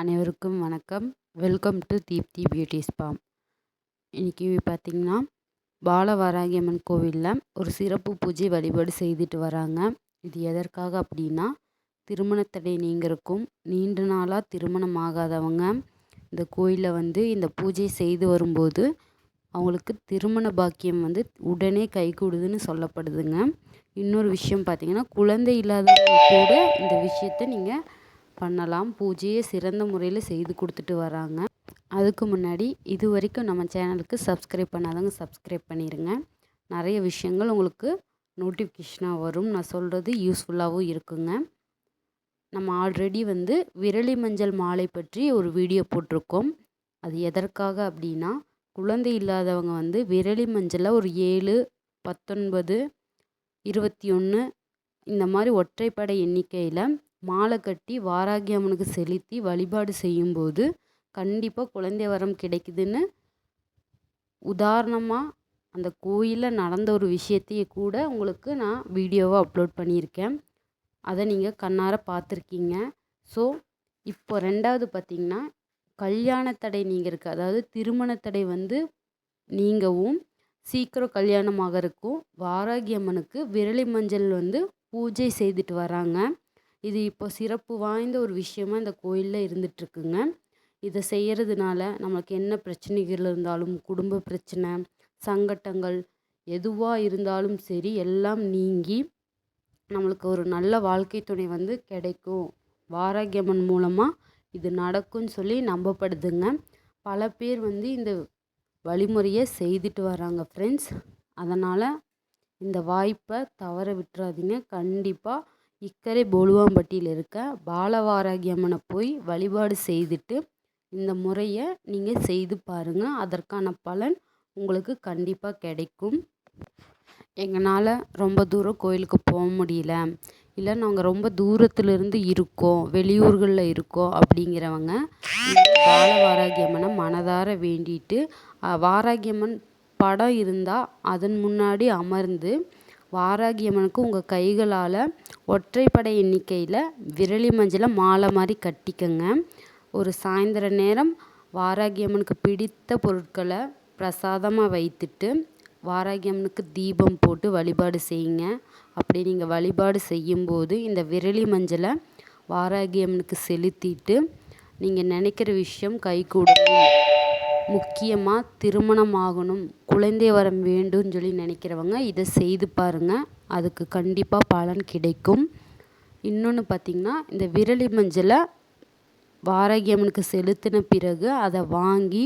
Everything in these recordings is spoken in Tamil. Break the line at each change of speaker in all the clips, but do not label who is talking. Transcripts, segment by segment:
அனைவருக்கும் வணக்கம். Welcome to Deepti beauty spa இன்றைக்கி பார்த்திங்கன்னா பாலவாராகியம்மன் கோவிலில் ஒரு சிறப்பு பூஜை வழிபாடு செய்துட்டு வராங்க. இது எதற்காக அப்படின்னா திருமணத்தடை நீங்கிறக்கும் நீண்ட நாளாக திருமணம் ஆகாதவங்க இந்த கோயிலில் வந்து இந்த பூஜை செய்து வரும்போது அவங்களுக்கு திருமண பாக்கியம் வந்து உடனே கைகூடுதுன்னு சொல்லப்படுதுங்க. இன்னொரு விஷயம் பார்த்திங்கன்னா குழந்தை இல்லாதவங்க கூட இந்த விஷயத்தை நீங்கள் பண்ணலாம். பூஜையை சிறந்த முறையில் செய்து கொடுத்துட்டு வராங்க. அதுக்கு முன்னாடி இது வரைக்கும் நம்ம சேனலுக்கு சப்ஸ்கிரைப் பண்ணாதவங்க சப்ஸ்கிரைப் பண்ணிடுங்க நிறைய விஷயங்கள் உங்களுக்கு நோட்டிஃபிகேஷனாக வரும். நான் சொல்கிறது யூஸ்ஃபுல்லாகவும் இருக்குங்க. நம்ம ஆல்ரெடி வந்து விரலி மஞ்சள் மாலை பற்றி ஒரு வீடியோ போட்டிருக்கோம். அது எதற்காக அப்படின்னா குழந்தை இல்லாதவங்க வந்து விரலி மஞ்சளை ஒரு ஏழு பத்தொன்பது இருபத்தி ஒன்று இந்த மாதிரி ஒற்றைப்படை எண்ணிக்கையில் மாலை கட்டி வாராகி அம்மனுக்கு செலுத்தி வழிபாடு செய்யும்போது கண்டிப்பாக குழந்தை வரம் கிடைக்குதுன்னு உதாரணமாக அந்த கோயிலில் நடந்த ஒரு விஷயத்தையே கூட உங்களுக்கு நான் வீடியோவாக அப்லோட் பண்ணியிருக்கேன். அதை நீங்கள் கண்ணார பார்த்துருக்கீங்க. ஸோ இப்போ ரெண்டாவது பார்த்திங்கன்னா கல்யாண தடை நீங்கள் இருக்குது அதாவது திருமண தடை வந்து நீங்கவும் சீக்கிரம் கல்யாணம் இருக்கும். வாராகி அம்மனுக்கு விரலி மஞ்சள் வந்து பூஜை செய்துட்டு வராங்க. இது இப்போ சிறப்பு வாய்ந்த ஒரு விஷயமா இந்த கோயிலில் இருந்துகிட்ருக்குங்க இதை செய்கிறதுனால நமக்கு என்ன பிரச்சனைகள் இருந்தாலும் குடும்ப பிரச்சனை சங்கட்டங்கள் எதுவாக இருந்தாலும் சரி எல்லாம் நீங்கி நம்மளுக்கு ஒரு நல்ல வாழ்க்கை துணை வந்து கிடைக்கும். வாராகியம்மன் மூலமாக இது நடக்கும்னு சொல்லி நம்பப்படுதுங்க. பல பேர் வந்து இந்த வழிமுறையை செய்துட்டு வராங்க ஃப்ரெண்ட்ஸ் அதனால் இந்த வாய்ப்பை தவற விட்டுறாதீங்க. கண்டிப்பாக இக்கரை போலுவாம்பட்டியில் இருக்க பாலவாராகி அம்மனை போய் வழிபாடு செய்துட்டு இந்த முறையை நீங்கள் செய்து பாருங்கள் அதற்கான பலன் உங்களுக்கு கண்டிப்பாக கிடைக்கும். எங்களால் ரொம்ப தூரம் கோயிலுக்கு போக முடியல. இல்லை நாங்கள் ரொம்ப தூரத்துலேருந்து இருக்கோம். வெளியூர்களில் இருக்கோம் அப்படிங்கிறவங்க பால வாராகி அம்மனை மனதார வேண்டிட்டு வாராகி அம்மன் படம் இருந்தால் அதன் முன்னாடி அமர்ந்து வாராகி அம்மனுக்கு உங்கள் கைகளால் ஒற்றைப்படை எண்ணிக்கையில் விரலி மஞ்சளை மாலை மாதிரி கட்டிக்கங்க. ஒரு சாயந்தர நேரம் வாராகி அம்மனுக்கு பிடித்த பொருட்களை பிரசாதமாக வைத்துட்டு வாராகி அம்மனுக்கு தீபம் போட்டு வழிபாடு செய்யுங்க. அப்படி நீங்கள் வழிபாடு செய்யும்போது இந்த விரலி மஞ்சளை வாராகி அம்மனுக்கு செலுத்திட்டு நீங்கள் நினைக்கிற விஷயம் கைகூடும் முக்கியமாக திருமணம் ஆகணும் குழந்தை வரம் வேண்டும்னு சொல்லி நினைக்கிறவங்க இதை செய்து பாருங்கள் அதுக்கு கண்டிப்பாக பலன் கிடைக்கும். இன்னொன்று பார்த்திங்கன்னா இந்த விரலி மஞ்சளை வாராகி அம்மனுக்கு செலுத்தின பிறகு அதை வாங்கி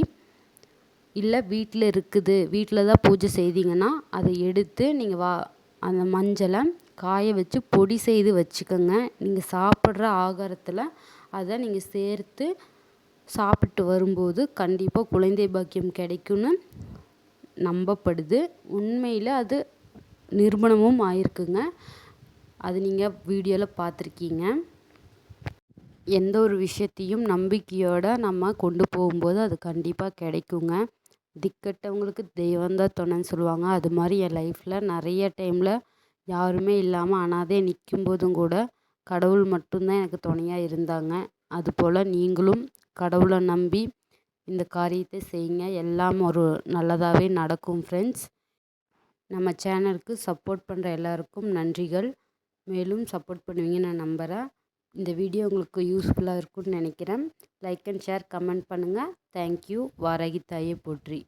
இல்லை வீட்டில் இருக்குது வீட்டில் தான் பூஜை செய்தீங்கன்னா அதை எடுத்து நீங்கள் வா அந்த மஞ்சளை காய வச்சு பொடி செய்து வச்சுக்கோங்க. நீங்கள் சாப்பிட்ற ஆகாரத்தில் அதை நீங்கள் சேர்த்து சாப்பிட்டு வரும்போது கண்டிப்பாக குழந்தை பாக்கியம் கிடைக்கும்னு நம்பப்படுது. உண்மையில் அது நிரூபணமும் ஆயிருக்குங்க. அது நீங்கள் வீடியோவில் பார்த்துருக்கீங்க எந்த ஒரு விஷயத்தையும் நம்பிக்கையோடு நம்ம கொண்டு போகும்போது அது கண்டிப்பாக கிடைக்குங்க. திக்கட்டவங்களுக்கு தெய்வந்தான் துணைன்னு சொல்லுவாங்க. அது மாதிரி என் லைஃப்பில் நிறைய டைமில் யாருமே இல்லாமல் அனாதே நிற்கும் போதும் கூட கடவுள் மட்டும்தான் எனக்கு துணையாக இருந்தாங்க. அதுபோல் நீங்களும் கடவுளை நம்பி இந்த காரியத்தை செய்யுங்க. எல்லாம் ஒரு நல்லதாகவே நடக்கும் ஃப்ரெண்ட்ஸ் நம்ம சேனலுக்கு சப்போர்ட் பண்ணுற எல்லாருக்கும் நன்றிகள். மேலும் சப்போர்ட் பண்ணுவீங்கன்னு நான் நம்புகிறேன் இந்த வீடியோ உங்களுக்கு யூஸ்ஃபுல்லாக இருக்கும்னு நினைக்கிறேன். லைக் அண்ட் ஷேர் கமெண்ட் பண்ணுங்கள் தேங்க்யூ வாரகி தாயே போற்றி.